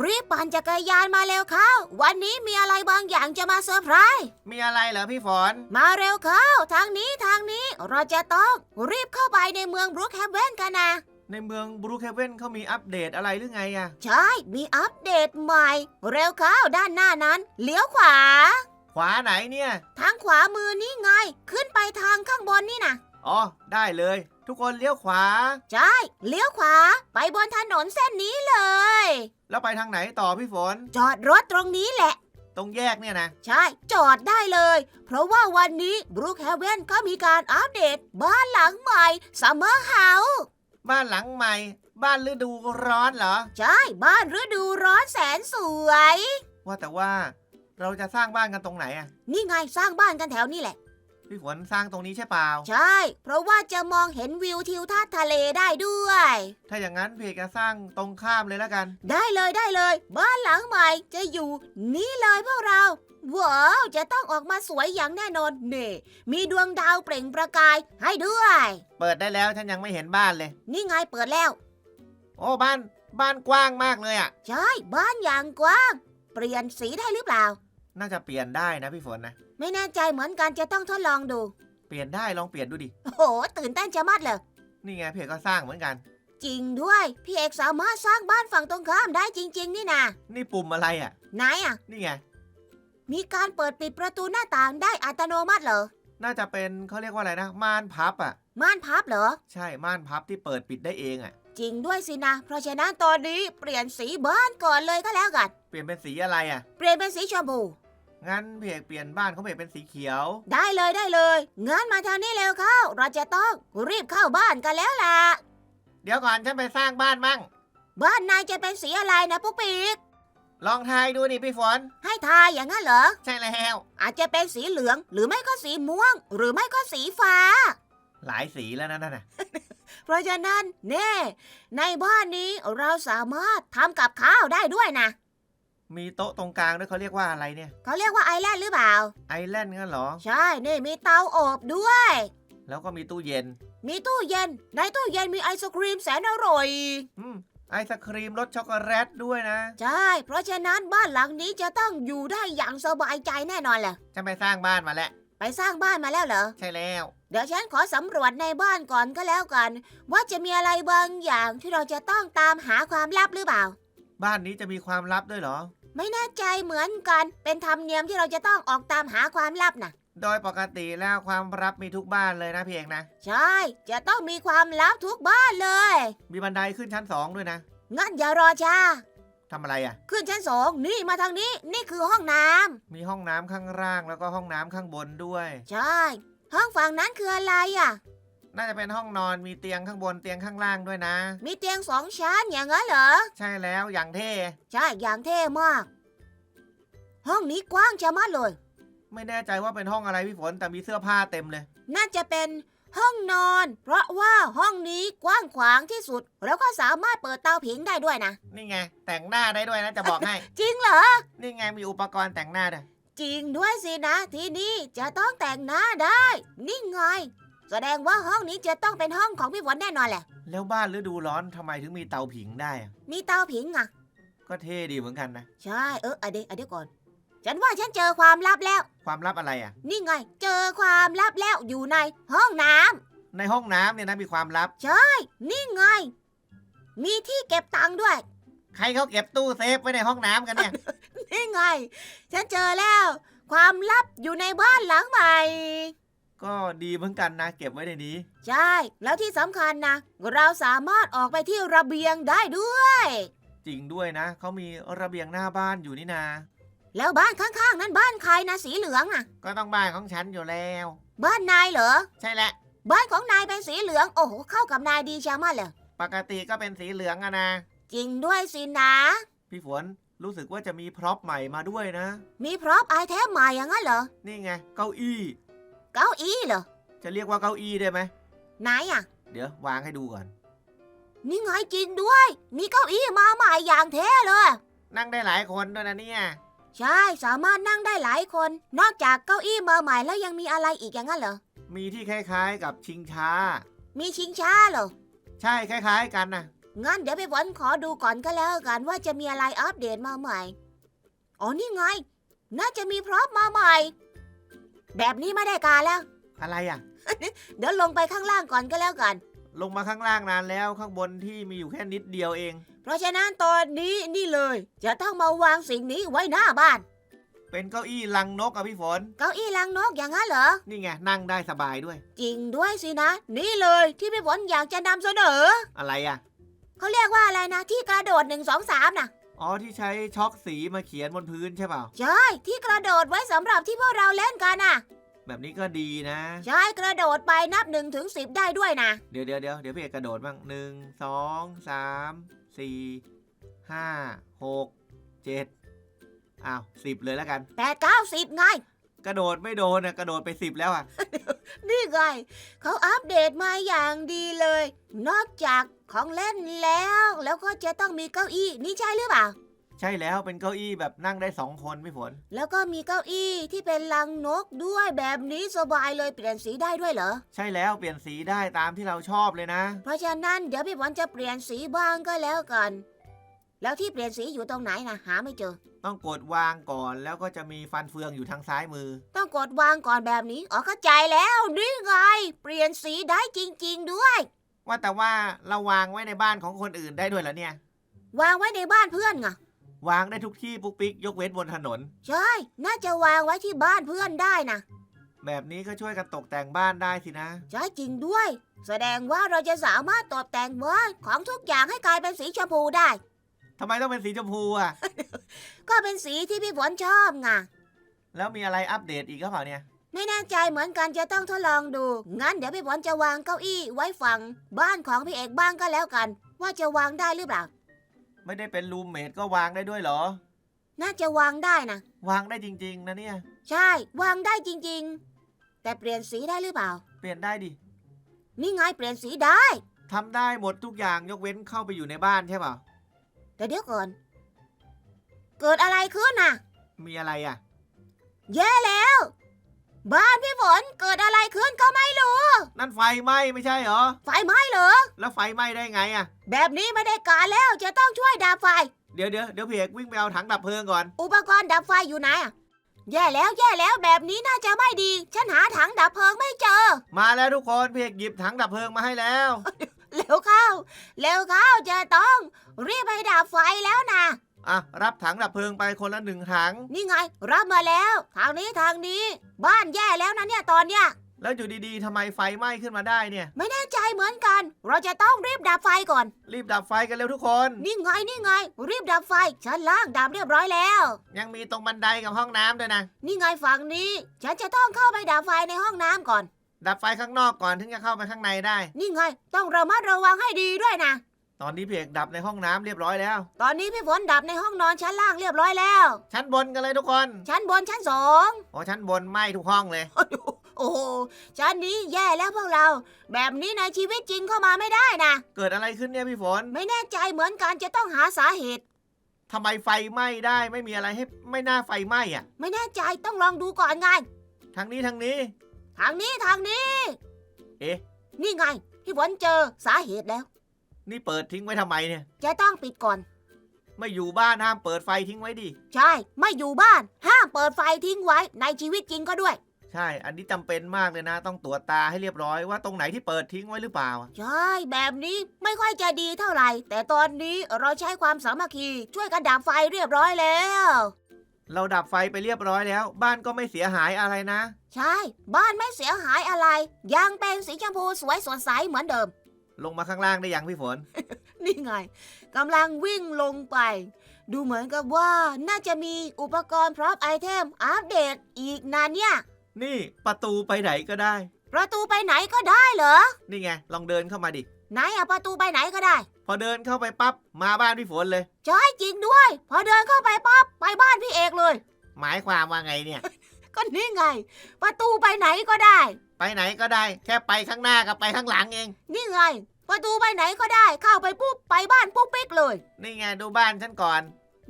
รีบปั่นจักรยานมาเร็วเข้า วันนี้มีอะไรบางอย่างจะมาเซอร์ไพรส์มีอะไรเหรอพี่ฝน มาเร็วเข้า ทางนี้ทางนี้เราจะต้องรีบเข้าไปในเมืองบรูคแฮเวนกันนะ ในเมืองบรูเคเวนเขามีอัปเดตอะไรหรือไงอะใช่ มีอัปเดตใหม่ เร็วเข้าด้านหน้านั้น เลี้ยวขวา ขวาไหนเนี่ย ทางขวามือนี่ไง ขึ้นไปทางข้างบนนี่นะ อ๋อ ได้เลย ทุกคนเลี้ยวขวา ใช่ เลี้ยวขวา ไปบนถนนเส้นนี้เลย แล้วไปทางไหนต่อพี่ฝน จอดรถตรงนี้แหละ ตรงแยกเนี่ยนะ ใช่ จอดได้เลย เพราะว่าวันนี้บรูคแฮเวนเขามีการอัปเดต บ้านหลังใหม่ซัมเมอร์เฮาบ้านหลังใหม่ บ้านฤดูร้อนเหรอ ใช่ บ้านฤดูร้อนแสนสวย ว่าแต่ว่าเราจะสร้างบ้านกันตรงไหนอะนี่ไงสร้างบ้านกันแถวนี้แหละ พี่ฝนสร้างตรงนี้ใช่เปล่า ใช่ เพราะว่าจะมองเห็นวิวทิวทัศน์ทะเลได้ด้วย ถ้าอย่างนั้นพี่เอกจะสร้างตรงข้ามเลยแล้วกัน ได้เลยได้เลย บ้านหลังใหม่จะอยู่ นี่เลยพวกเราว้าวจะต้องออกมาสวยอย่างแน่นอนเน่มีดวงดาวเปล่งประกายให้ด้วย เปิดได้แล้วฉันยังไม่เห็นบ้านเลย นี่ไงเปิดแล้ว โอ้บ้านบ้านกว้างมากเลยอะใช่ บ้านอย่างกว้าง เปลี่ยนสีได้หรือเปล่า น่าจะเปลี่ยนได้นะพี่ฝนนะ ไม่แน่ใจเหมือนกันจะต้องทดลองดู เปลี่ยนได้ลองเปลี่ยนดูดิ โอ้โห ตื่นเต้นจะมัดเลย นี่ไงพี่เอกก็สร้างเหมือนกัน จริงด้วย พี่เอกสามารถสร้างบ้านฝั่งตรงข้ามได้จริง ๆ นี่นะนี่ปุ่มอะไรอะไหนอะ นี่ไง มีการเปิดปิดประตูหน้าต่างได้อัตโนมัติเหรอ น่าจะเป็นเขาเรียกว่าอะไรนะ ม่านพับอะ ม่านพับเหรอ ใช่ ม่านพับที่เปิดปิดได้เองอะ จริงด้วยสินะ เพราะฉะนั้นตอนนี้เปลี่ยนสีบ้านก่อนเลยก็แล้วกัน เปลี่ยนเป็นสีอะไรอะ เปลี่ยนเป็นสีชมพู งั้นพี่เอกเปลี่ยนบ้านเขาเปลี่ยนเป็นสีเขียว ได้เลยได้เลยงั้นมาทางนี้เร็วเข้า เราจะต้องรีบเข้าบ้านกันแล้วล่ะ เดี๋ยวก่อนฉันไปสร้างบ้านมั่ง บ้านนายจะเป็นสีอะไรนะปุ๊กปิ๊กลองทายดูนี่พี่ฝน ให้ทายอย่างนั้นเหรอ ใช่แล้วอาจจะเป็นสีเหลือง หรือไม่ก็สีม่วง หรือไม่ก็สีฟ้า หลายสีแล้วนะนั่นน่ะ เพราะฉะนั้นเน่ ในบ้านนี้เราสามารถทำกับข้าวได้ด้วยนะ มีโต๊ะตรงกลางด้วยเขาเรียกว่าอะไรเนี่ย เขาเรียกว่าไอแลนด์หรือเปล่า ไอแลนด์งั้นเหรอ ใช่ นี่มีเตาอบด้วย แล้วก็มีตู้เย็น มีตู้เย็น ในตู้เย็นมีไอศครีมแสนอร่อย อืมไอศครีมรสช็อกโกแลตด้วยนะ ใช่ เพราะฉะนั้นบ้านหลังนี้จะต้องอยู่ได้อย่างสบายใจแน่นอนแหละฉันไปสร้างบ้านมาแล้ว ไปสร้างบ้านมาแล้วเหรอ ใช่แล้ว เดี๋ยวฉันขอสำรวจในบ้านก่อนก็แล้วกัน ว่าจะมีอะไรบางอย่างที่เราจะต้องตามหาความลับหรือเปล่า บ้านนี้จะมีความลับด้วยเหรอ ไม่แน่ใจเหมือนกัน เป็นธรรมเนียมที่เราจะต้องออกตามหาความลับนะโดยปกติแล้วความลับมีทุกบ้านเลยนะพี่เอกนะ ใช่ จะต้องมีความลับทุกบ้านเลย มีบันไดขึ้นชั้นสองด้วยนะ งั้นอย่ารอช้าทำอะไรอะ ขึ้นชั้นสองนี่มาทางนี้ นี่คือห้องน้ำ มีห้องน้ำข้างล่างแล้วก็ห้องน้ำข้างบนด้วย ใช่ ห้องฝั่งนั้นคืออะไรอะ น่าจะเป็นห้องนอนมีเตียงข้างบนเตียงข้างล่างด้วยนะ มีเตียงสองชั้นอย่างนั้นเหรอ ใช่แล้วอย่างเท่ ใช่อย่างเท่มาก ห้องนี้กว้างจะมัดเลย ไม่แน่ใจว่าเป็นห้องอะไรพี่ฝนแต่มีเสื้อผ้าเต็มเลย น่าจะเป็นห้องนอน เพราะว่าห้องนี้กว้างขวางที่สุด แล้วก็สามารถเปิดเตาผิงได้ด้วยนะ นี่ไง แต่งหน้าได้ด้วยนะจะบอกให้ จริงเหรอ นี่ไงมีอุปกรณ์แต่งหน้าด้วยจริงด้วยสินะ ที่นี่จะต้องแต่งหน้าได้ นี่ไง แสดงว่าห้องนี้จะต้องเป็นห้องของพี่ฝนแน่นอนแหละ แล้วบ้านฤดูร้อนทำไมถึงมีเตาผิงได้อะมีเตาผิงอะ ก็เท่ดีเหมือนกันนะ ใช่ เอออะเดี๋ยวอะเดี๋ยวก่อน ฉันว่าฉันเจอความลับแล้ว ความลับอะไรอะ นี่ไง เจอความลับแล้วอยู่ในห้องน้ำในห้องน้ำเนี่ยนะมีความลับ นี่ไง มีที่เก็บตังค์ด้วย ใครเขาเก็บตู้เซฟไว้ในห้องน้ำกันเนี่ย นี่ไง ฉันเจอแล้ว ความลับอยู่ในบ้านหลังใหม่ ก็ดีเหมือนกันนะเก็บไว้ในนี้ ใช่ แล้วที่สำคัญนะ เราสามารถออกไปที่ระเบียงได้ด้วย จริงด้วยนะ เขามีระเบียงหน้าบ้านอยู่นี่นา แล้วบ้านข้างๆ นั้นบ้านใครนะสีเหลืองน่ะ ก็ต้องบ้านของฉันอยู่แล้ว บ้านนายเหรอ ใช่แหละ บ้านของนายเป็นสีเหลือง โอ้โห เข้ากับนายดีชะมัดเลย ปกติก็เป็นสีเหลืองอะนะ จริงด้วยสินะ พี่ฝนรู้สึกว่าจะมีพร็อพใหม่มาด้วยนะ มีพร็อพไอเทมใหม่อย่างนั้นเหรอ นี่ไง เก้าอี้ เก้าอี้เหรอ จะเรียกว่าเก้าอี้ได้ไหม ไหนอะ เดี๋ยววางให้ดูก่อน นี่ไงจริงด้วย มีเก้าอี้มาใหม่อย่างเท่เลย นั่งได้หลายคนด้วยนะเนี่ย ใช่ สามารถนั่งได้หลายคน นอกจากเก้าอี้มาใหม่แล้วยังมีอะไรอีกอย่างนั้นเหรอ มีที่คล้ายๆกับชิงช้า มีชิงช้าเหรอ ใช่คล้าย ๆ กันนะงั้นเดี๋ยวพี่ฝนขอดูก่อนก็แล้วกันว่าจะมีอะไรอัปเดตมาใหม่ อ๋อนี่ไง น่าจะมีพร็อพมาใหม่ แบบนี้ไม่ได้การแล้ว อะไรอะ เดี๋ยวลงไปข้างล่างก่อนก็แล้วกัน ลงมาข้างล่างนานแล้วข้างบนที่มีอยู่แค่นิดเดียวเอง เพราะฉะนั้นตอนนี้นี่เลย จะต้องมาวางสิ่งนี้ไว้หน้าบ้าน เป็นเก้าอี้ลังนกอะพี่ฝน เก้าอี้ลังนกอย่างนั้นเหรอ นี่ไงนั่งได้สบายด้วย จริงด้วยสินะ นี่เลยที่พี่ฝนอยากจะนำเสนอ อะไรอะเขาเรียกว่าอะไรนะที่กระโดดหนึ่งสองสามนะ อ๋อที่ใช้ช็อกสีมาเขียนบนพื้นใช่เปล่า ใช่ที่กระโดดไว้สำหรับที่พวกเราเล่นกันน่ะ แบบนี้ก็ดีนะ ใช่กระโดดไปนับหนึ่งถึงสิบได้ด้วยนะ เดี๋ยวเดี๋ยวเดี๋ยวเดี๋ยวพี่เอกกระโดดบ้างหนึ่งสองสามสี่ห้าหกเจ็ดอ้าวสิบเลยแล้วกันแปดเก้าสิบไง กระโดดไม่โดนนะกระโดดไปสิบแล้วอะ นี่ไงเขาอัปเดตมาอย่างดีเลย นอกจากของเล่นแล้ว แล้วก็จะต้องมีเก้าอี้นี่ใช่หรือเปล่า ใช่แล้วเป็นเก้าอี้แบบนั่งได้สองคนพี่ฝน แล้วก็มีเก้าอี้ที่เป็นลังนกด้วยแบบนี้สบายเลยเปลี่ยนสีได้ด้วยเหรอ ใช่แล้วเปลี่ยนสีได้ตามที่เราชอบเลยนะ เพราะฉะนั้นเดี๋ยวพี่บอลจะเปลี่ยนสีบ้างก็แล้วกัน แล้วที่เปลี่ยนสีอยู่ตรงไหนนะหาไม่เจอ ต้องกดวางก่อนแล้วก็จะมีฟันเฟืองอยู่ทางซ้ายมือ ต้องกดวางก่อนแบบนี้อ๋อเข้าใจแล้วนี่ไง เปลี่ยนสีได้จริง ๆ ด้วย ว่าแต่ว่าเราวางไว้ในบ้านของคนอื่นได้ด้วยเหรอเนี่ย วางไว้ในบ้านเพื่อนไงวางได้ทุกที่ปุ๊กปิ๊กยกเว้นบนถนน ใช่ น่าจะวางไว้ที่บ้านเพื่อนได้นะแบบนี้ก็ช่วยกันตกแต่งบ้านได้สินะ ใช่จริงด้วย แสดงว่าเราจะสามารถตกแต่งบ้านของทุกอย่างให้กลายเป็นสีชมพูได้ ทำไมต้องเป็นสีชมพูอะ ก็เป็นสีที่พี่ฝนชอบไงแล้วมีอะไรอัปเดตอีกหรือเปล่าเนี่ย ไม่แน่ใจเหมือนกันจะต้องทดลองดู งั้นเดี๋ยวพี่ฝนจะวางเก้าอี้ไว้ฝั่งบ้านของพี่เอกบ้างก็แล้วกัน ว่าจะวางได้หรือเปล่า ไม่ได้เป็นรูมเมทก็วางได้ด้วยเหรอ น่าจะวางได้นะ วางได้จริง ๆ นะเนี่ย ใช่ วางได้จริง ๆ แต่เปลี่ยนสีได้หรือเปล่า เปลี่ยนได้ดินี่ไงเปลี่ยนสีได้ ทำได้หมดทุกอย่างยกเว้นเข้าไปอยู่ในบ้านใช่เปล่า แต่เดี๋ยวก่อน เกิดอะไรขึ้นน่ะ มีอะไรอะ แย่แล้ว บ้านพี่ฝนเกิดอะไรขึ้นก็ไม่รู้ นั่นไฟไหม้ไม่ใช่เหรอ ไฟไหม้เหรอ แล้วไฟไหม้ได้ไงอะ แบบนี้ไม่ได้การแล้วจะต้องช่วยดับไฟ เดี๋ยวเดี๋ยวเดี๋ยวพี่เอกวิ่งไปเอาถังดับเพลิงก่อน อุปกรณ์ดับไฟอยู่ไหนอะแย่แล้วแย่แล้วแบบนี้น่าจะไม่ดี ฉันหาถังดับเพลิงไม่เจอ มาแล้วทุกคนพี่เอกหยิบถังดับเพลิงมาให้แล้ว เร็วเข้า เร็วเข้าจะต้อง รีบไปดับไฟแล้วนะ อะรับถังดับเพลิงไปคนละหนึ่งถัง นี่ไง รับมาแล้ว ทางนี้ทางนี้ บ้านแย่แล้วนะเนี่ยตอนเนี้ย แล้วอยู่ดีๆทำไมไฟไหม้ขึ้นมาได้เนี่ย ไม่แน่ใจเหมือนกัน เราจะต้องรีบดับไฟก่อน รีบดับไฟกันเร็วทุกคน นี่ไงนี่ไง รีบดับไฟชั้นล่างดับเรียบร้อยแล้ว ยังมีตรงบันไดกับห้องน้ำด้วยนะ นี่ไงฝั่งนี้ ฉันจะต้องเข้าไปดับไฟในห้องน้ำก่อน ดับไฟข้างนอกก่อนถึงจะเข้าไปข้างในได้ นี่ไง ต้องระมัดระวังให้ดีด้วยนะ ตอนนี้พี่เอกดับในห้องน้ำเรียบร้อยแล้ว ตอนนี้พี่ฝนดับในห้องนอนชั้นล่างเรียบร้อยแล้ว ชั้นบนกันเลยทุกคนชั้นบนชั้นสอง โอ้ชั้นบนไหม้ทุกห้องเลย โอ้โหชั้นนี้แย่แล้วพวกเรา แบบนี้ในชีวิตจริงเข้ามาไม่ได้นะ เกิดอะไรขึ้นเนี่ยพี่ฝนไม่แน่ใจเหมือนกันจะต้องหาสาเหตุ ทำไมไฟไหม้ได้ไม่มีอะไรให้ไม่น่าไฟไหม้อะ ไม่แน่ใจต้องลองดูก่อนไง ทางนี้ทางนี้ทางนี้ทางนี้ เอ๊ะ นี่ไง พี่ฝนเจอสาเหตุแล้ว นี่เปิดทิ้งไว้ทำไมเนี่ย จะต้องปิดก่อน ไม่อยู่บ้านห้ามเปิดไฟทิ้งไว้ดิ ใช่ ไม่อยู่บ้าน ห้ามเปิดไฟทิ้งไว้ ในชีวิตจริงก็ด้วย ใช่ อันนี้จำเป็นมากเลยนะ ต้องตรวจตาให้เรียบร้อยว่าตรงไหนที่เปิดทิ้งไว้หรือเปล่าใช่ แบบนี้ไม่ค่อยจะดีเท่าไหร่ แต่ตอนนี้เราใช้ความสามัคคีช่วยกันดับไฟเรียบร้อยแล้ว เราดับไฟไปเรียบร้อยแล้ว บ้านก็ไม่เสียหายอะไรนะ ใช่ บ้านไม่เสียหายอะไร ยังเป็นสีชมพูสวยสดใสเหมือนเดิม ลงมาข้างล่างได้ยังพี่ฝน นี่ไงกำลังวิ่งลงไป ดูเหมือนกับว่าน่าจะมีอุปกรณ์พร็อพไอเทมอัปเดตอีกนานเนี่ย นี่ประตูไปไหนก็ได้ ประตูไปไหนก็ได้เหรอ นี่ไง ลองเดินเข้ามาดิ ไหนอะประตูไปไหนก็ได้พ อเดินเข้าไปปั๊บมาบ้านพี่ฝนเลย ใช่จริงด้วย พอเดินเข้าไปปั๊บไปบ้านพี่เอกเลย หมายความว่าไงเนี่ย ก็นี่ไง ประตูไปไหนก็ได้ ไปไหนก็ได้ แค่ไปข้างหน้ากับไปข้างหลังเอง นี่ไง ประตูไปไหนก็ได้ เข้าไปปุ๊บไปบ้านปุ๊บปิ๊กเลย นี่ไงดูบ้านฉันก่อน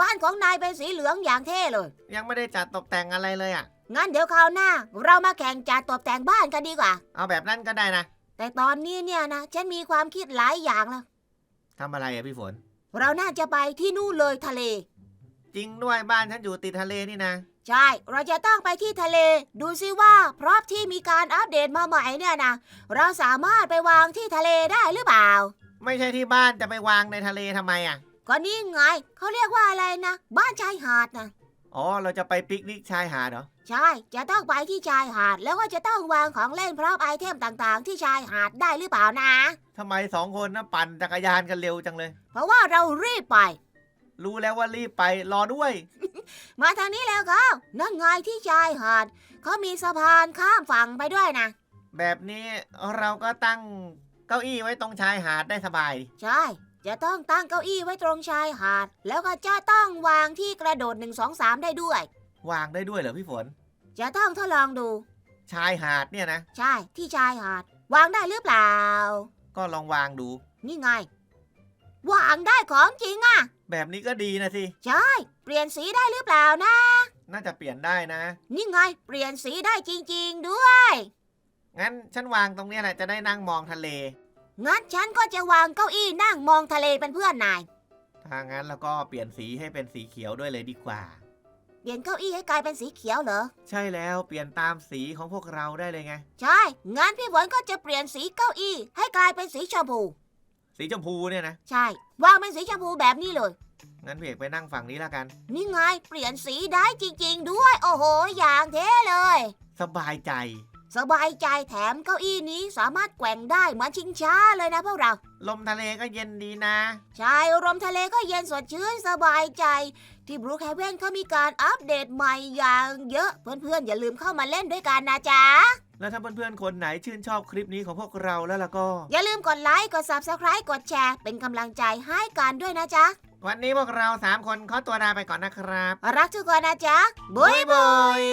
บ้านของนายเป็นสีเหลืองอย่างเท่เลย ยังไม่ได้จัดตกแต่งอะไรเลยอะ งั้นเดี๋ยวคราวหน้า เรามาแข่งจัดตกแต่งบ้านกันดีกว่า เอาแบบนั้นก็ได้นะ แต่ตอนนี้เนี่ยนะฉันมีความคิดหลายอย่างแล้ว ทำอะไรอะพี่ฝน เราน่าจะไปที่นู่นเลยทะเล จริงด้วยบ้านฉันอยู่ติดทะเลนี่นะ ใช่ เราจะต้องไปที่ทะเล ดูซิว่าเพราะที่มีการอัปเดตมาใหม่เนี่ยนะ เราสามารถไปวางที่ทะเลได้หรือเปล่า ไม่ใช่ที่บ้านจะไปวางในทะเลทำไมอะก็นี่ไง เขาเรียกว่าอะไรนะ บ้านชายหาดนะ อ๋อ เราจะไปปิกนิกชายหาดเหรอ ใช่ จะต้องไปที่ชายหาด แล้วก็จะต้องวางของเล่นพร้อมไอเทมต่างๆ ที่ชายหาดได้หรือเปล่านะ ทำไมสองคนนะปั่นจักรยานกันเร็วจังเลย เพราะว่าเรารีบไป รู้แล้วว่ารีบไปรอด้วย มาทางนี้แล้วครับนั่นไงที่ชายหาดเขามีสะพานข้ามฝั่งไปด้วยนะ แบบนี้เราก็ตั้งเก้าอี้ไว้ตรงชายหาดได้สบาย ใช่ จะต้องตั้งเก้าอี้ไว้ตรงชายหาด แล้วก็จะต้องวางที่กระโดด 1 2 3 ได้ด้วย วางได้ด้วยเหรอพี่ฝน จะต้องทดลองดู ชายหาดเนี่ยนะ ใช่ที่ชายหาด วางได้หรือเปล่า ก็ลองวางดู นี่ไง วางได้ของจริงอะ แบบนี้ก็ดีนะสิ ใช่ เปลี่ยนสีได้หรือเปล่านะ น่าจะเปลี่ยนได้นะ นี่ไง เปลี่ยนสีได้จริง ๆ ด้วย งั้นฉันวางตรงเนี้ยแหละจะได้นั่งมองทะเล งั้นฉันก็จะวางเก้าอี้นั่งมองทะเลเป็นเพื่อนนาย ถ้างั้นแล้วก็เปลี่ยนสีให้เป็นสีเขียวด้วยเลยดีกว่า เปลี่ยนเก้าอี้ให้กลายเป็นสีเขียวเหรอ ใช่แล้วเปลี่ยนตามสีของพวกเราได้เลยไง ใช่ งั้นพี่ฝนก็จะเปลี่ยนสีเก้าอี้ให้กลายเป็นสีชมพู สีชมพูเนี่ยนะ ใช่ วางเป็นสีชมพูแบบนี้เลย งั้นพี่เอกไปนั่งฝั่งนี้แล้วกัน นี่ไง เปลี่ยนสีได้จริง ๆ ด้วย โอ้โห อย่างเท่เลย สบายใจ สบายใจแถมเก้าอี้นี้สามารถแกว่งได้เหมือนชิงช้าเลยนะพวกเรา ลมทะเลก็เย็นดีนะ ใช่ลมทะเลก็เย็นสดชื่นสบายใจ ที่บรูคแฮเวนเขามีการอัปเดตใหม่อย่างเยอะ เพื่อนๆ อย่าลืมเข้ามาเล่นด้วยกันนะจ๊ะ แล้วถ้าเพื่อนๆ คนไหนชื่นชอบคลิปนี้ของพวกเราแล้วล่ะก็ อย่าลืมกดไลค์กด Subscribe กดแชร์ เป็นกำลังใจให้กันด้วยนะจ๊ะ วันนี้พวกเราสามคนขอตัวลาไปก่อนนะครับ รักทุกคนนะจ๊ะบุยบุย